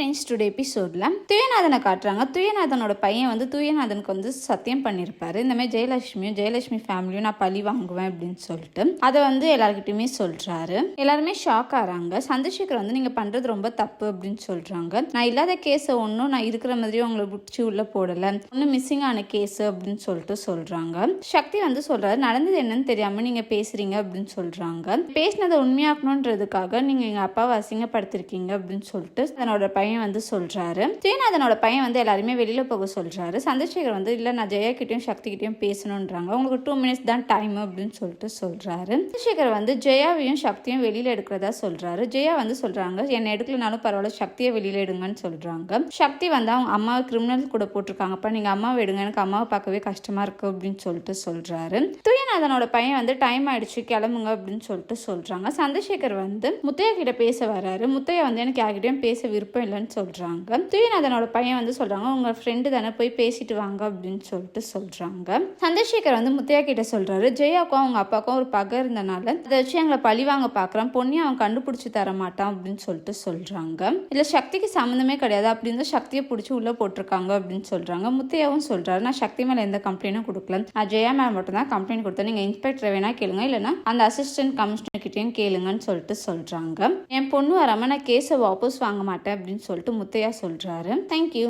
Friends today எபிசோடில் துயநாதனை காட்டுறாங்க. துயநாதனோட பையன் வந்து துயநாதனுக்கு வந்து சத்தியம் பண்ணியிருப்பாரு இந்த மாதிரி ஜெயலட்சுமியும் ஜெயலட்சுமி ஃபேமிலியும் நான் பழி வாங்குவேன் அப்படின்னு சொல்லிட்டு அதை வந்து எல்லாருக்கிட்டையுமே சொல்கிறாரு எல்லாருமே ஷாக் ஆகிறாங்க சந்திரசேகர் வந்து நீங்கள் பண்ணுறது ரொம்ப தப்பு அப்படின்னு சொல்கிறாங்க நான் இல்லாத கேஸை ஒன்றும் நான் இருக்கிற மாதிரியும் உங்களை பிடிச்சி உள்ளே போடலை. ஒன்றும் மிஸ்ஸிங் ஆன கேஸ் அப்படின்னு சொல்லிட்டு சொல்கிறாங்க சக்தி வந்து சொல்கிறாரு நடந்தது என்னன்னு தெரியாமல் நீங்கள் பேசுகிறீங்க அப்படின்னு சொல்கிறாங்க பேசினதை உண்மையாக்கணுன்றதுக்காக நீங்கள் எங்கள் அப்பாவை அசிங்கப்படுத்திருக்கீங்க அப்படின்னு சொல்லிட்டு தன்னோட பையன் வந்து சொல்றாரு. ஜெயநாதனோட பையன் வந்து எல்லாருமே வெளியில போக சொல்றாரு. சந்திரசேகர் வந்து இல்ல நான் ஜெயா கிட்டயும் சக்தி கிட்டயும் பேசணுன்றாங்க உங்களுக்கு டூ மினிட்ஸ் தான் டைம் அப்படின்னு சொல்லிட்டு சொல்றாரு. சந்திரசேகர் வந்து ஜெயாவையும் சக்தியும் வெளியில எடுக்கிறதா சொல்றாரு. ஜெயா வந்து சொல்றாங்க என்னை எடுக்கலனாலும் பரவாயில்ல சக்தியை வெளியில எடுங்கன்னு சொல்றாங்க. சக்தி வந்து அவங்க அம்மாவை கிரிமினல் கூட போட்டிருக்காங்கப்பா நீங்க அம்மாவை எடுங்க எனக்கு அம்மாவை பார்க்கவே கஷ்டமா இருக்கு அப்படின்னு சொல்லிட்டு சொல்றாரு. துயநாதனோட பையன் வந்து டைம் ஆயிடுச்சு கிளம்புங்க அப்படின்னு சொல்லிட்டு சொல்றாங்க. சந்திரசேகர் வந்து முத்தையா கிட்ட பேச வராரு. முத்தையா வந்து எனக்கு யார்கிட்டயும் பேச விருப்பம் இல்லைன்னு சொல்கிறாங்க துயநாதனோட பையன் வந்து சொல்றாங்க உங்க ஃப்ரெண்டு தானே போய் பேசிட்டு வாங்க அப்படின்னு சொல்லிட்டு சொல்கிறாங்க சந்திரசேகர் வந்து முத்தையா கிட்ட சொல்றாரு ஜெயாவுக்கும் அவங்க அப்பாவுக்கும் ஒரு பகை இருந்தனால அதை வச்சு எங்களை பழி வாங்க பார்க்குறான் பொண்ணையும் அவன் கண்டுபிடிச்சி தர மாட்டான் அப்படின்னு சொல்லிட்டு சொல்கிறாங்க இல்லை சக்திக்கு சம்மந்தமே கிடையாது அப்படின்னு சக்தியை பிடிச்சி உள்ளே போட்டிருக்காங்க அப்படின்னு சொல்கிறாங்க முத்தையாவும் சொல்கிறாரு நான் சக்தி மேலே எந்த கம்ப்ளைண்டும் கொடுக்கல. நான் ஜெயா மேலே மட்டும் தான் கம்ப்ளைண்ட் கொடுத்தேன். நீங்கள் இன்ஸ்பெக்டரை வேணா கேளுங்க இல்லைனா அந்த அசிஸ்டன்ட் கமிஷனர் கிட்டேயும் கேளுங்கன்னு சொல்லிட்டு சொல்கிறாங்க என் பொண்ணு வராமல் நான் கேஸை வாபஸ் வாங்க மாட்டேன் அப்படின்னு சொல்லிட்டு முத்தையா சொல்றாரு. தேங்க்யூ